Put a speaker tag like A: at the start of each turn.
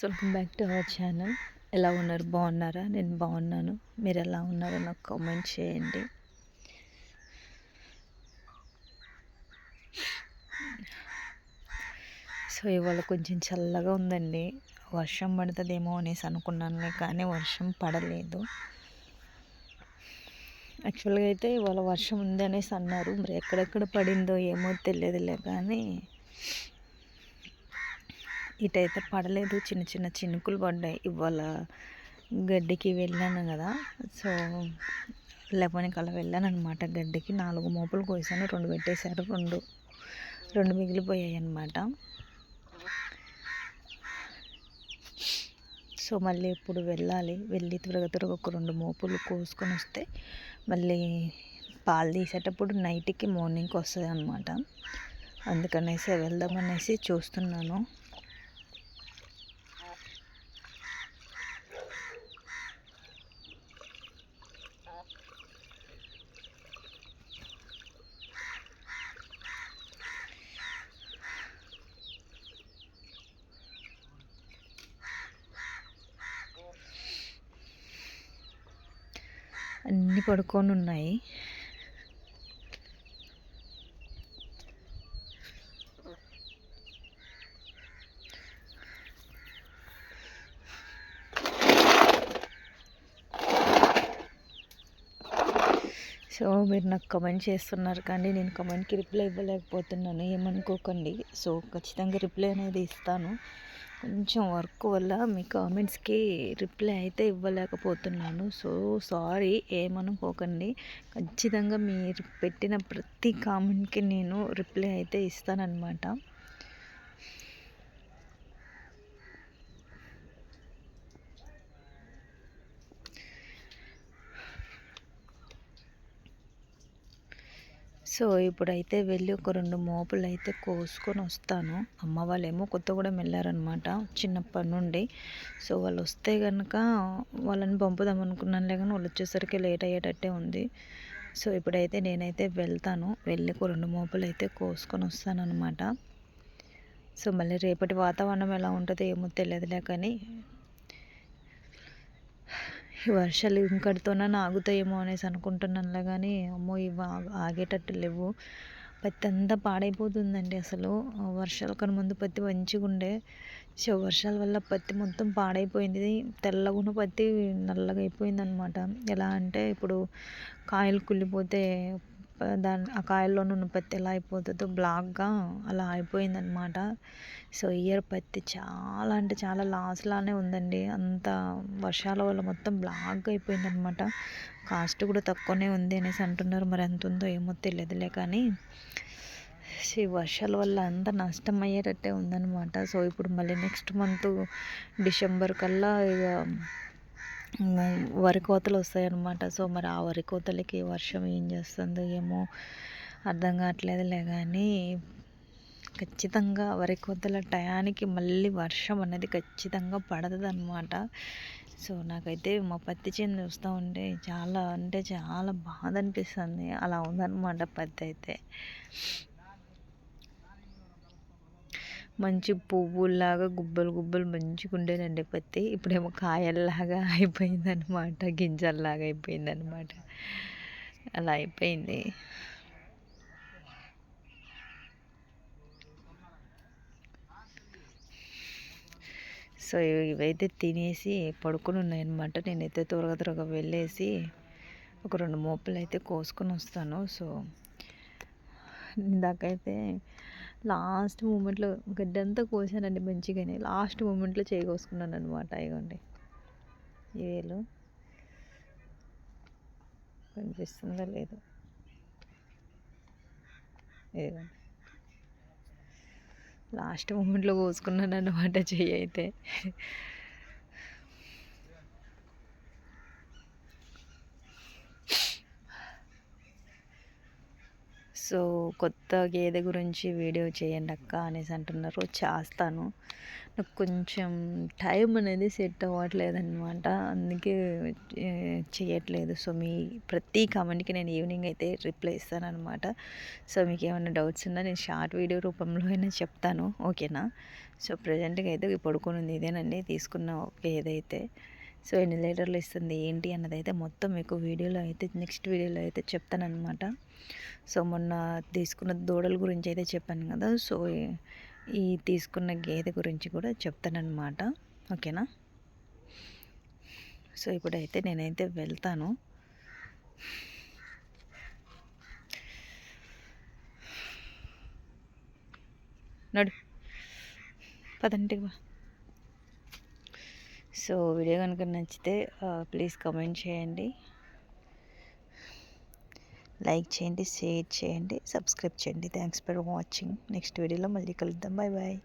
A: Welcome back to our channel. ఎలా ఉన్నారు? బాగున్నారా? నేను బాగున్నాను. మీరు ఎలా ఉన్నారో నాకు కామెంట్ చేయండి. సో ఇవాళ కొంచెం చల్లగా ఉందండి. వర్షం పడుతుందేమో అనేసి అనుకున్నాను కానీ వర్షం పడలేదు. యాక్చువల్గా అయితే ఇవాళ వర్షం ఉంది అనేసి అన్నారు. మరి ఎక్కడెక్కడ పడిందో ఏమో తెలియదులే కానీ ఇటైతే పడలేదు. చిన్న చిన్న చినుకులు పడ్డాయి ఇవాళ గడ్డికి వెళ్ళాను కదా. సో లెవెన్కి అలా వెళ్ళాను అనమాట గడ్డికి. నాలుగు మోపులు కోసాను. రెండు పెట్టేశారు. రెండు రెండు మిగిలిపోయాయి అనమాట సో మళ్ళీ ఎప్పుడు వెళ్ళాలి. వెళ్ళి త్వరగా త్వరగా ఒక రెండు మోపులు కోసుకొని వస్తే మళ్ళీ పాలు తీసేటప్పుడు నైట్కి మార్నింగ్కి వస్తుంది అనమాట అందుకనేసి వెళ్దామనేసి చూస్తున్నాను. అన్నీ పడుకొని ఉన్నాయి. సో మీరు నాకు కమెంట్ చేస్తున్నారు కానీ నేను కమెంట్కి రిప్లై ఇవ్వలేకపోతున్నాను. ఏమనుకోకండి. సో ఖచ్చితంగా రిప్లై అనేది ఇస్తాను. కొంచెం వర్క్ వల్ల మీ కామెంట్స్కి రిప్లై అయితే ఇవ్వలేకపోతున్నాను. సో సారీ ఏమనుకోకండి ఖచ్చితంగా మీరు పెట్టిన ప్రతి కామెంట్కి నేను రిప్లై అయితే ఇస్తానన్నమాట. సో ఇప్పుడైతే వెళ్ళి ఒక రెండు మోపులు అయితే కోసుకొని వస్తాను. అమ్మ వాళ్ళేమో కొత్తగూడెం వెళ్ళారనమాట చిన్నప్పటి నుండి. సో వాళ్ళు వస్తే కనుక వాళ్ళని పంపుదాం అనుకున్నానులే కానీ వాళ్ళు వచ్చేసరికి లేట్ అయ్యేటట్టే ఉంది. సో ఇప్పుడైతే నేనైతే వెళ్తాను. వెళ్ళి ఒక రెండు మోపులు అయితే కోసుకొని వస్తాను అనమాట సో మళ్ళీ రేపటి వాతావరణం ఎలా ఉంటుందో ఏమో తెలియదులే కానీ వర్షాలు ఇంకటితోనైనా ఆగుతాయేమో అనేసి అనుకుంటున్నానులే కానీ అమ్మో ఇవి ఆగేటట్టు లేవు. పత్తి అంతా పాడైపోతుందండి అసలు. వర్షాల కన్నా ముందు పత్తి మంచిగా ఉండే. సో వర్షాల వల్ల పత్తి మొత్తం పాడైపోయింది. తెల్లగున్న పత్తి నల్లగా అయిపోయింది అనమాట ఎలా అంటే ఇప్పుడు కాయలు కుళ్ళిపోతే దాని ఆ కాయల్లో ఉన్న పత్తి ఎలా అయిపోతుందో బ్లాక్గా అలా అయిపోయిందనమాట సో ఇయర్ పత్తి చాలా అంటే చాలా లాస్లానే ఉందండి. అంత వర్షాల వల్ల మొత్తం బ్లాక్గా అయిపోయిందనమాట కాస్ట్ కూడా తక్కువనే ఉంది అనేసి అంటున్నారు. మరి ఎంత ఉందో ఏమో తెలియదులే కానీ ఈ వర్షాల వల్ల అంత నష్టం అయ్యేటట్టే ఉందన్నమాట. సో ఇప్పుడు మళ్ళీ నెక్స్ట్ మంత్ డిసెంబర్ కల్లా ఇక వరి కోతలు వస్తాయన్నమాట. సో మరి ఆ వరి కోతలకి వర్షం ఏం చేస్తుందో ఏమో అర్థం కావట్లేదులే కానీ ఖచ్చితంగా వరి కోతల టయానికి మళ్ళీ వర్షం అనేది ఖచ్చితంగా పడుతుంది అనమాట సో నాకైతే మా పత్తి చేను చూస్తూ ఉంటే చాలా అంటే చాలా బాధ అనిపిస్తుంది. అలా ఉందన్నమాట పత్తి అయితే. మంచి పువ్వుల్లాగా గుబ్బలు గుబ్బలు మంచిగా ఉండేదండి పత్తి. ఇప్పుడేమో కాయల్లాగా అయిపోయిందనమాట గింజల్లాగా అయిపోయిందనమాట అలా అయిపోయింది. సో ఇవైతే తినేసి పడుకుని ఉన్నాయన్నమాట. నేనైతే త్వరగా త్వరగా వెళ్ళేసి ఒక రెండు మోపులు అయితే కోసుకొని వస్తాను. సో ఇందాకైతే లాస్ట్ మూమెంట్లో గడ్డంతా కోసానండి మంచిగానే. లాస్ట్ మూమెంట్లో చేయకోసుకున్నాను అనమాట ఇగోండి. ఈ వేలు. కనిపిస్తుందో లేదు. ఇదిగోండి. లాస్ట్ మూమెంట్లో కోసుకున్నాను అనమాట చెయ్యి అయితే. సో కొత్త గేదె గురించి వీడియో చేయండి అక్క అనేసి అంటున్నారు. చేస్తాను. నాకు కొంచెం టైం అనేది సెట్ అవ్వట్లేదు అనమాట అందుకే చేయట్లేదు. సో మీ ప్రతి కామెంట్కి నేను ఈవినింగ్ అయితే రిప్లై ఇస్తాను అనమాట సో మీకు ఏమైనా డౌట్స్ ఉన్నా నేను షార్ట్ వీడియో రూపంలో అయినా చెప్తాను. ఓకేనా? సో ప్రజెంట్గా అయితే పడుకుని ఇదేనండి. తీసుకున్న ఏదైతే. సో ఎన్ని లీటర్లు ఇస్తుంది ఏంటి అన్నది అయితే మొత్తం మీకు వీడియోలో అయితే నెక్స్ట్ వీడియోలో అయితే చెప్తానమాట సో మొన్న తీసుకున్న దూడల గురించి అయితే చెప్పాను కదా సో ఈ తీసుకున్న గేదె గురించి కూడా చెప్తానమాట ఓకేనా? సో ఇప్పుడైతే నేనైతే వెళ్తాను. నడు. పదంటికి సో వీడియో కనుక నచ్చితే ప్లీజ్ కమెంట్ చేయండి. లైక్ చేయండి షేర్ చేయండి సబ్స్క్రైబ్ చేయండి. Thanks for watching. నెక్స్ట్ వీడియోలో మళ్ళీ కలుద్దాం. Bye bye